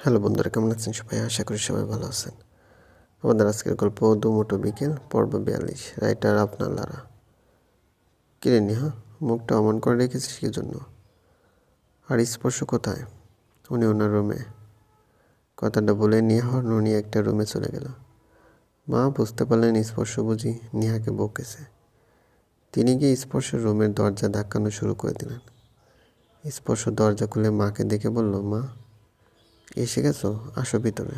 Hello বন্ধুরা, কেমন আছেন সবাই? আশা করি সবাই ভালো আছেন। আমাদের আজকের গল্প দুমুটো বিকেল, পর্ব বিয়াল্লিশ, রাইটার আপনার লারা। কিরে নিহা, মুখটা অমন করে রেখেছিস কি জন্য? আর স্পর্শ কোথায়? উনি ওনার রুমে। কথাটা বলে নিহা নুনি একটা রুমে চলে গেল। মা বুঝতে পারলেন স্পর্শ বুঝি নিহাকে বকেছে। তিনি গিয়ে স্পর্শের রুমের দরজা ধাক্কানো শুরু করে দিলেন। স্পর্শ দরজা খুলে মাকে দেখে বলল, মা এসে গেছো আসো ভিতরে।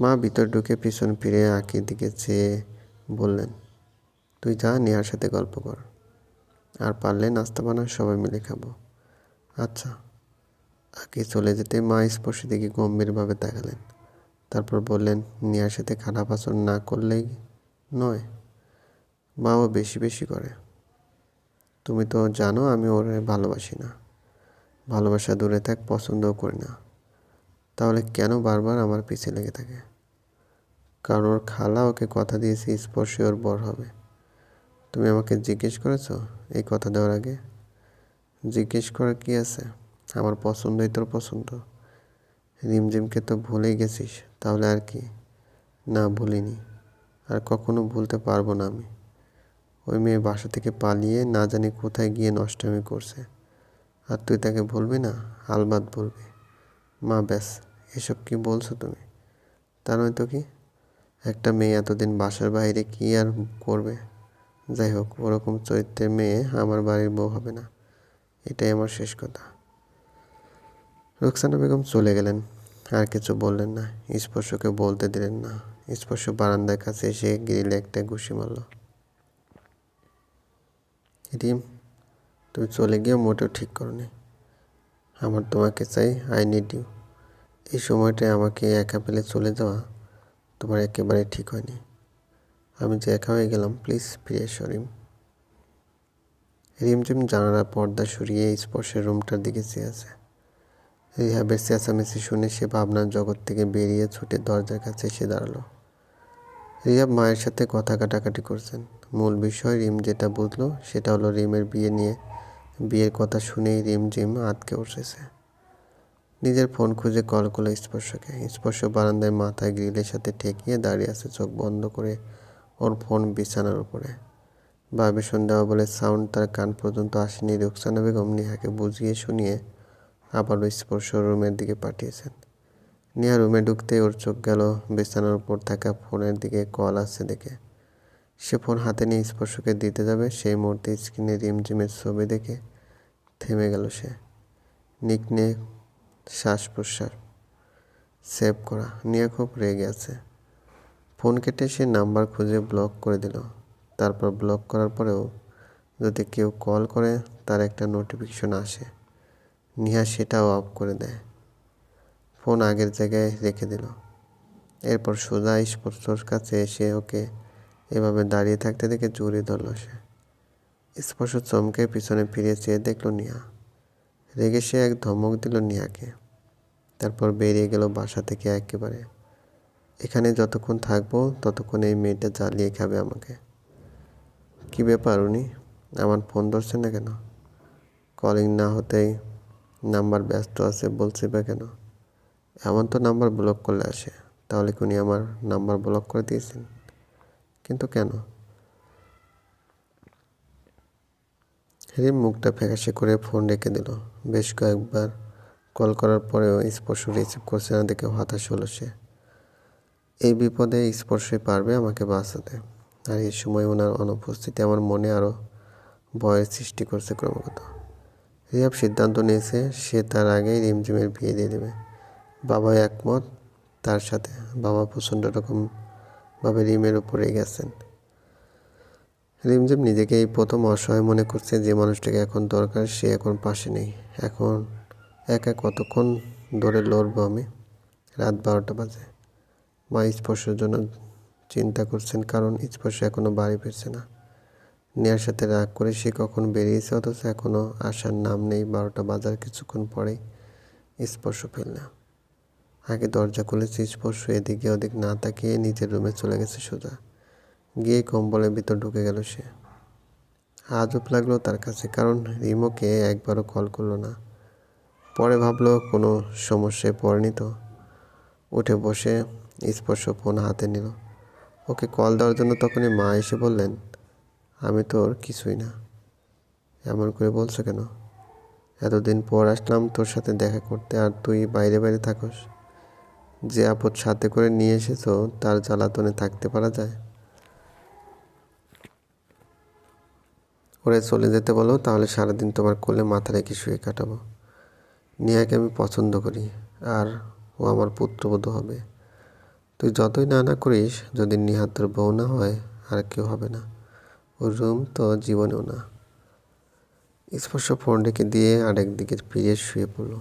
মা ভিতর ঢুকে পিছন ফিরে আঁকির দিকে চেয়ে বললেন, তুই যা, নেহার সাথে গল্প কর। আর পারলে নাস্তা বানা সবাই মিলে খাব। আচ্ছা। আঁকি চলে যেতে মা স্পর্শে দিকে গম্ভীরভাবে তাকালেন। তারপর বললেন, নেহার সাথে খারাপ আচরণ না করলেই নয়। মাও বেশি বেশি করে। তুমি তো জানো আমি ওরে ভালোবাসি না। ভালোবাসা দূরে থাক, পছন্দও করি না। তাহলে কেন বারবার আমার পিছে লেগে থাকে? কারণ ওর খালা ওকে কথা দিয়েছে, স্পর্শে ওর বর হবে। তুমি আমাকে জিজ্ঞেস করেছ এই কথা দেওয়ার আগে? জিজ্ঞেস করার কি আছে? আমার পছন্দই তোর পছন্দ। রিমঝিমকে তো ভুলেই গেছিস, তাহলে আর কি? না, ভুলিনি। আর কখনো ভুলতে পারব না আমি। ওই মেয়ে বাসা থেকে পালিয়ে না জানি কোথায় গিয়ে নষ্টমী করছে। আর তুই তাকে ভুলবি না? আলবাত বলবি। মা, ব্যাস, এসব কি বলছো তুমি? তা নয়তো কি? একটা মেয়ে এতদিন বাসার বাইরে কি আর করবে? যাই হোক, ওরকম চরিত্রের মেয়ে আমার বাড়ির বউ হবে না। এটাই আমার শেষ কথা। রুকসানা বেগম চলে গেলেন। আর কিছু বললেন না। স্পর্শকে বলতে দিলেন না। স্পর্শ বারান্দার কাছে এসে গ্রিলে একটা ঘুষি মারল। রিম, তুমি চলে গিয়ে মোটেও ঠিক করনি। আমার তোমাকে চাই, আই নিড ইউ। এই সময়টায় আমাকে একা পেলে চলে যাওয়া তোমার একেবারে ঠিক হয়নি। আমি যে একা হয়ে গেলাম প্লিজ ফিরে এসো, রিম। রিমঝিম জানালার পর্দা সরিয়ে স্পর্শের রুমটার দিকে চেয়ে আছে। রিহাবের চেঁচামেচি শুনে সে ভাবনার জগৎ থেকে বেরিয়ে ছুটে দরজার কাছে এসে দাঁড়াল। রিহাব মায়ের সাথে কথা কাটাকাটি করছেন। মূল বিষয় রিম যেটা বুঝলো, সেটা হলো রিমের বিয়ে নিয়ে বিয়ের কথা শুনেই রিম জিম আটকে উঠেছে। নিজের ফোন খুঁজে কল করল স্পর্শকে। স্পর্শ বারান্দায় মাথায় গ্রিলের সাথে ঠেকিয়ে দাঁড়িয়ে আছে, চোখ বন্ধ করে ওর ফোন বিছানার উপরে। ভাবিসন দেওয়া বলে সাউন্ড তার কান পর্যন্ত আসেনি। রুকসানা বেগম নিহাকে বুঝিয়ে শুনিয়ে আবারও স্পর্শ রুমের দিকে পাঠিয়েছেন। নিহা রুমে ঢুকতেই ওর চোখ গেল বিছানার উপর থাকা ফোনের দিকে, কল আসছে দেখে। সে ফোন হাতে নিয়ে স্পর্শকে দিতে যাবে, সেই মুহূর্তে স্ক্রিনে রিমঝিমের ছবি দেখে থেমে গেল সে। নিক নিকনে শ্বাস প্রশ্বাস সেভ করা। নিয়ে খুব রেগে আছে। ফোন কেটে সে নাম্বার খুঁজে ব্লক করে দিল। তারপর ব্লক করার পরেও যদি কেউ কল করে, তার একটা নোটিফিকেশন আসে। নিহা সেটাও অফ করে দেয়। ফোন আগের জায়গায় রেখে দিল। এরপর সোজা স্পর্শর কাছে এসে ওকে এভাবে দাঁড়িয়ে থাকতে দেখে জড়িয়ে ধরল সে। স্পর্শ চমকে পিছনে ফিরে চেয়ে দেখল নিহা। রেগে সে এক ধমক দিল নিহাকে তারপর বেরিয়ে গেল বাসা থেকে একেবারে। এখানে যতক্ষণ থাকব, ততক্ষণ এই মেয়েটা জ্বালিয়ে খাবে আমাকে। কি ব্যাপার উনি? আমার ফোন ধরছে না কেন? কলিং না হতেই নাম্বার ব্যস্ত আছে বলছে বা কেন? এমন তো নাম্বার ব্লক করলে আসে। তাহলে কি উনি আমার নাম্বার ব্লক করে দিয়েছেন? কিন্তু কেন? রিম মুখটা ফ্যাকাশে করে ফোন রেখে দিল। বেশ কয়েকবার কল করার পরেও স্পর্শ রিসিভ করছে না দেখে হতাশ হলো সে। এই বিপদে স্পর্শই পারবে আমাকে বাঁচাতে। আর এই সময় ওনার অনুপস্থিতি আমার মনে আরও ভয়ের সৃষ্টি করছে ক্রমাগত। রিয়াব সিদ্ধান্ত নিয়েছে, সে তার আগেই রিমঝিমের বিয়ে দিয়ে দেবে। বাবা একমত তার সাথে। বাবা প্রচণ্ড রকমভাবে রিমের উপরে গেছেন রিমঝিম নিজেকে এই প্রথম অসহায় মনে করছে যে মানুষটাকে এখন দরকার, সে এখন পাশে নেই। এখন একা কতক্ষণ ধরে লড়বো আমি? রাত বারোটা বাজে। মা স্পর্শের জন্য চিন্তা করছেন কারণ স্পর্শ এখনও বাড়ি ফিরছে না। নেয়ার সাথে রাগ করে সে কখন বেরিয়েছে অথচ এখনও আসার নাম নেই। বারোটা বাজার কিছুক্ষণ পরেই স্পর্শ ফেলল আগে দরজা খুলেছে, স্পর্শ এদিকে ওদিক না তাকিয়ে নিজের রুমে চলে গেছে সোজা। গিয়ে কম্বলের ভিতর ঢুকে গেল সে। আজব লাগল তার কাছে, কারণ রিমোকে একবারও কল করল না। পরে ভাবলো কোনো সমস্যায় পড়েনি তো। উঠে বসে স্পর্শ ফোন হাতে নিল। ওকে কল দেওয়ার জন্য তখনই মা এসে বললেন, আমি তোর কিছুই না। এমন করে বলছো কেন? এতদিন পর আসলাম তোর সাথে দেখা করতে আর তুই বাইরে বাইরে থাকস। যে আপদ সাথে করে নিয়ে এসেছ তার জ্বালাতনে থাকতে পারা যায়? ওরে চলে যেতে বলো, তাহলে সারাদিন তোমার কোলে মাথা রেখে শুয়ে কাটাবো। নিয়াকে আমি পছন্দ করি, আর ও আমার পুত্রবধূ হবে। তুই যতই না না করিস, যদি নিহাত তোর বউ না হয়, আর কেউ হবে না। ওর রুম তো জীবনেও না। স্পর্শ ফোন রেখে দিয়ে আরেক দিকে ফিরে শুয়ে পড়ল।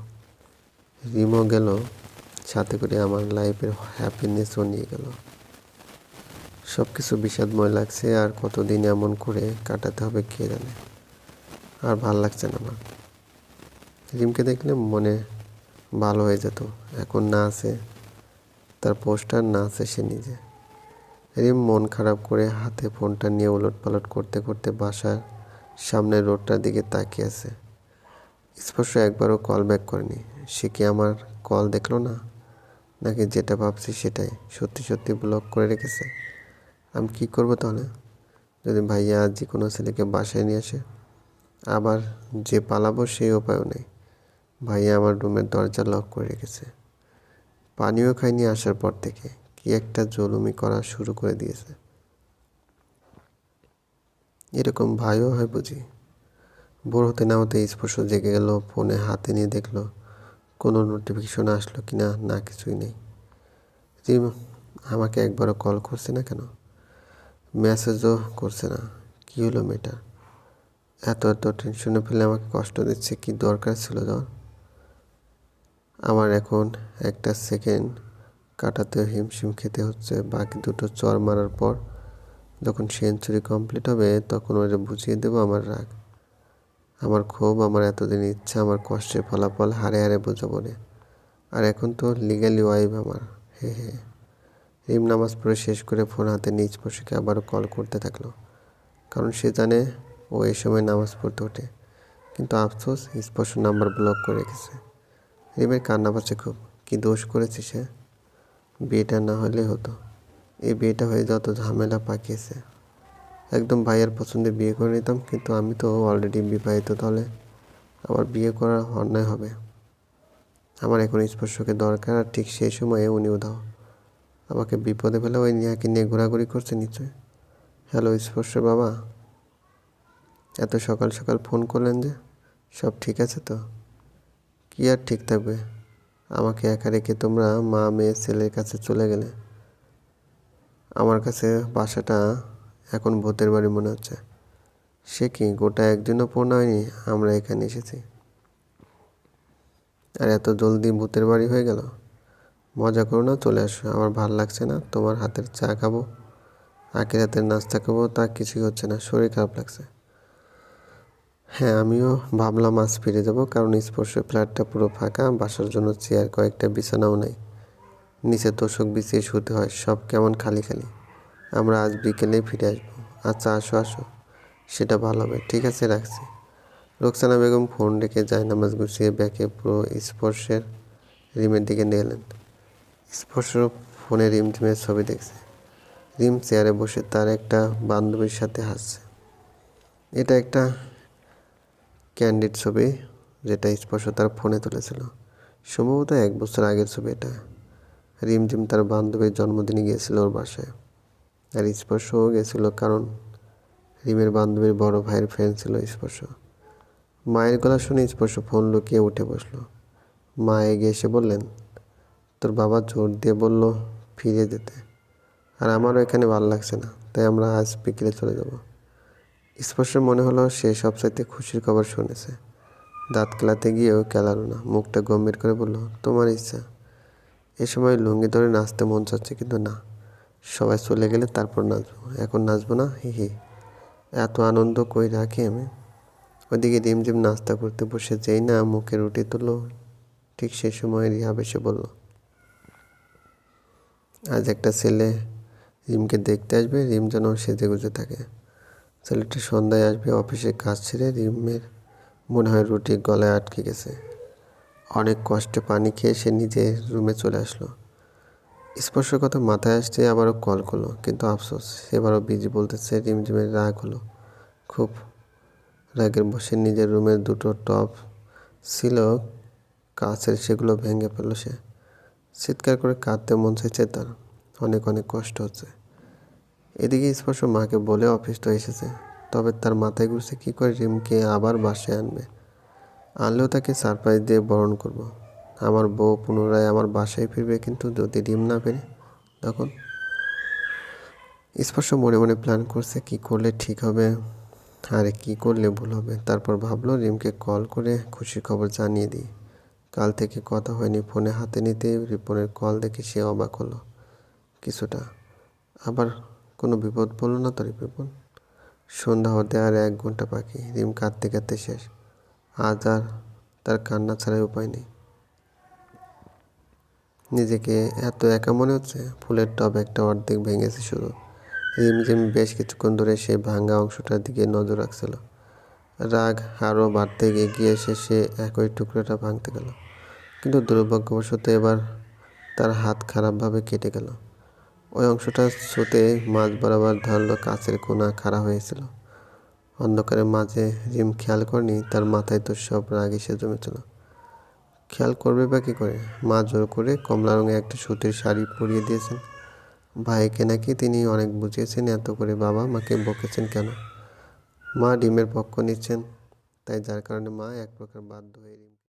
রিমও গেল, সাথে করে আমার লাইফের হ্যাপিনেসও নিয়ে গেল। সব কিছু বিষাদময় লাগছে, আর কতদিন এমন করে কাটাতে হবে কে জানে। আর ভালো লাগছে না আমার। রিমকে দেখলে মনে ভালো হয়ে যেত। এখন না আছে, তার পোস্টার না আছে সে নিজে। রিম মন খারাপ করে হাতে ফোনটা নিয়ে উলট পালট করতে করতে বাসার সামনে রোডটার দিকে তাকিয়ে আছে। স্পর্শ একবারও কল ব্যাক করেনি। সে কি আমার কল দেখল না? নাকি যেটা ভাবছি সেটাই সত্যি সত্যি ব্লক করে রেখেছে? আমি কি করব তাহলে? যদি ভাইয়া যে কোনো ছেলেকে বাসায় নিয়ে আসে, আবার যে পালাবো সেই উপায়ও নেই। ভাইয়া আমার রুমের দরজা লক করে রেখেছে। পানিও খাইনি আসার পর থেকে। কি একটা জলুমি করা শুরু করে দিয়েছে। এরকম ভাইও হয় বুঝি। ভোর হতে না হতে স্পর্শ জেগে গেল, ফোনে হাতে নিয়ে দেখল, কোনো নোটিফিকেশন আসলো কি না না কিছুই নেই। আমাকে একবারও কল করছে না কেন? মেসেজও করছে না। কী হলো মেয়েটা? এত এত টেনশনে ফেলে আমাকে কষ্ট দিচ্ছে, কি দরকার ছিল যাওয়ার আমার এখন একটা সেকেন্ড কাটাতে হিমশিম খেতে হচ্ছে। বাকি দুটো চর মারার পর যখন সেঞ্চুরি কমপ্লিট হবে, তখন ওরা বুঝিয়ে দেবো আমার রাগ। আমার ক্ষোভ আমার এতদিন ইচ্ছা, আমার কষ্টের ফলাফল হারে হারে বোঝাবো রে আর এখন তো লিগালি ওয়াইফ আমার। হে হে। রিম নামাজ পড়ে শেষ করে ফোন হাতে নিজ বসেকে আবারও কল করতে থাকল। কারণ সে জানে ও এই সময় নামাজ পড়তে ওঠে। কিন্তু আফসোস স্পর্শ নাম্বার ব্লক করে রেখেছে। রিমের কান্না পাচ্ছে খুব। কী দোষ করেছে সে? বিয়েটা না হলে হতো। এই বিয়েটা হয়ে যত ঝামেলা পাকিয়েছে। একদম ভাইয়ের পছন্দে বিয়ে করে নিতাম, কিন্তু আমি তো অলরেডি বিবাহিত, তাহলে আবার বিয়ে করার অন্যায় হবে। আমার এখন স্পর্শকে দরকার, আর ঠিক সেই সময়ে উনিও দাও। আমাকে বিপদে ফেলে ওই নিয়াকে নিয়ে ঘোরাঘুরি করছে নিশ্চয়। হ্যালো, স্পর্শ বাবা এত সকাল সকাল ফোন করলেন যে, সব ঠিক আছে তো? কি আর ঠিক থাকবে? আমাকে একা রেখে তোমরা মা, মেয়ে, ছেলের কাছে চলে গেলে? আমার কাছে বাসাটা এখন ভূতের বাড়ি মনে হচ্ছে। সে কি গোটা একদিনও পূর্ণ হয়নি? আমরা এখানে এসেছি। আর এত জলদি ভূতের বাড়ি হয়ে গেল? মজা করো না, চলে আসো। আমার ভালো লাগছে না, তোমার হাতের চা খাব আখের হাতের নাস্তা খাব, তা কিছুই হচ্ছে না, শরীর খারাপ লাগছে। হ্যাঁ আমিও ভাবলাম আজ ফিরে যাব, কারণ স্পর্শ ফ্ল্যাটটা পুরো ফাঁকা, বাসার জন্য চেয়ার কয়েকটা বিছানাও নেই। নিচে তোষক বিছিয়ে শুতে হয়, সব কেমন খালি খালি। আমরা আজ বিকেলেই ফিরে আসব। আচ্ছা আসো আসো। সেটা ভালো হবে, ঠিক আছে, রাখছি। রোকসানা বেগম ফোন রেখে যায় নামাজ গুছিয়ে ব্যাকে পুরো স্পর্শের রিমের দিকে নিয়ে এলেন। স্পর্শ ফোনে রিম টিমের ছবি দেখছে। রিম চেয়ারে বসে তার একটা বান্ধবীর সাথে হাসছে। এটা একটা ক্যান্ডিড ছবি যেটা স্পর্শ তার ফোনে তুলেছিল। সম্ভবত এক বছর আগের ছবি এটা। রিমঝিম তার বান্ধবীর জন্মদিনে গিয়েছিল ওর বাসায়। আর স্পর্শও গেছিল কারণ রিমের বান্ধবীর বড় ভাইয়ের ফ্রেন্ড ছিল স্পর্শ। মায়ের গলা শুনে স্পর্শ ফোন লুকিয়ে উঠে বসল। মা এগিয়ে এসে বললেন তোর বাবা জোর দিয়ে বলল ফিরে যেতে আর আমারও এখানে ভালো লাগছে না, তাই আমরা আজ বিকেলে চলে যাব। স্পর্শ মনে হলো সে সব সবচাইতে খুশির খবর শুনেছে। দাঁত কেলাতে গিয়েও কেলালো না, মুখটা গম্ভীর করে বলল, তোমার ইচ্ছা। এ সময় লুঙ্গি ধরে নাচতে মন চাচ্ছে কিন্তু না। সবাই চলে গেলে তারপর নাচবো, এখন নাচবো না, হি হি। এত আনন্দ কই রাখি আমি? ওদিকে রিমঝিম নাস্তা করতে বসে যেই না মুখে রুটি তুললো, ঠিক সেই সময় রিহাব এসে বলল আজ একটা ছেলে রিমকে দেখতে আসবে, রিম যেন সেজে গুজে থাকে। ছেলেটি সন্ধ্যায় আসবে, অফিসে কাজ ছেড়ে রিমের মনে হয় রুটি গলায় আটকে গেছে। অনেক কষ্টে পানি খেয়ে সে নিজের রুমে চলে আসলো। স্পর্শের কথা মাথায় আসতে আবারও কল করল, কিন্তু আফসোস, এবারও বিজি বলতেছে রিমঝিমের রাগ হলো। খুব রাগের বসে নিজের রুমের দুটো টপ ছিল, কাছের সেগুলো ভেঙে ফেলল সে। চিৎকার করে কাঁদতে মন চাইছে তার। অনেক অনেক কষ্ট হচ্ছে। এদিকে স্পর্শ মাকে বলে অফিস তো এসেছে। তবে তার মাথায় ঘুরছে কী করে রিমকে আবার বাসায় আনবে। আনলেও তাকে সারপ্রাইজ দিয়ে বরণ করব। আমার বউ পুনরায় আমার বাসায় ফিরবে কিন্তু যদি রিম না ফেরে, তখন? স্পর্শ মনে মনে প্ল্যান করছে কি করলে ঠিক হবে, আরে কি করলে ভুল হবে। তারপর ভাবলো রিমকে কল করে খুশির খবর জানিয়ে দিই। কাল থেকে কথা হয়নি, ফোনে হাতে নিতে রিপনের কল দেখে সে অবাক হলো। কিছুটা। আবার কোনো বিপদ বলল না তো রিপন? সন্ধ্যা হতে আর এক ঘণ্টা বাকি। রিম কাঁদতে কাঁদতে শেষ। আজ আর তার কান্না ছাড়াই উপায় নেই। নিজেকে এত একা মনে হচ্ছে? ফুলের টব একটা অর্ধেক ভেঙেছে শুধু। রিমঝিম বেশ কিছুক্ষণ ধরে সেই ভাঙা অংশটার দিকে নজর রাখছিল। রাগ আরও বাড়তে এগিয়ে এসে সে একই টুকরোটা ভাঙতে গেল। কিন্তু দুর্ভাগ্যবশত এবার তার হাত খারাপভাবে কেটে গেল। ওই অংশটা ছুতে মাঝ বরাবর ধরলো কাছের কোনা খাড়া হয়েছিল। অন্ধকারের মাঝে রিম খেয়াল করেনি, তার মাথায় তো সব রাগ এসে জমেছিল। খেয়াল করবে বা কী করে? মা জোর করে কমলা রঙের একটা সুতির শাড়ি পরিয়ে দিয়েছেন। ভাইকে নাকি তিনি অনেক বুঝিয়েছেন, এত করে বাবা মাকে বকেছেন কেন? মা ডিমের পক্ষ নিচ্ছেন, তাই যার কারণে মা এক প্রকার বাধ্য হয়ে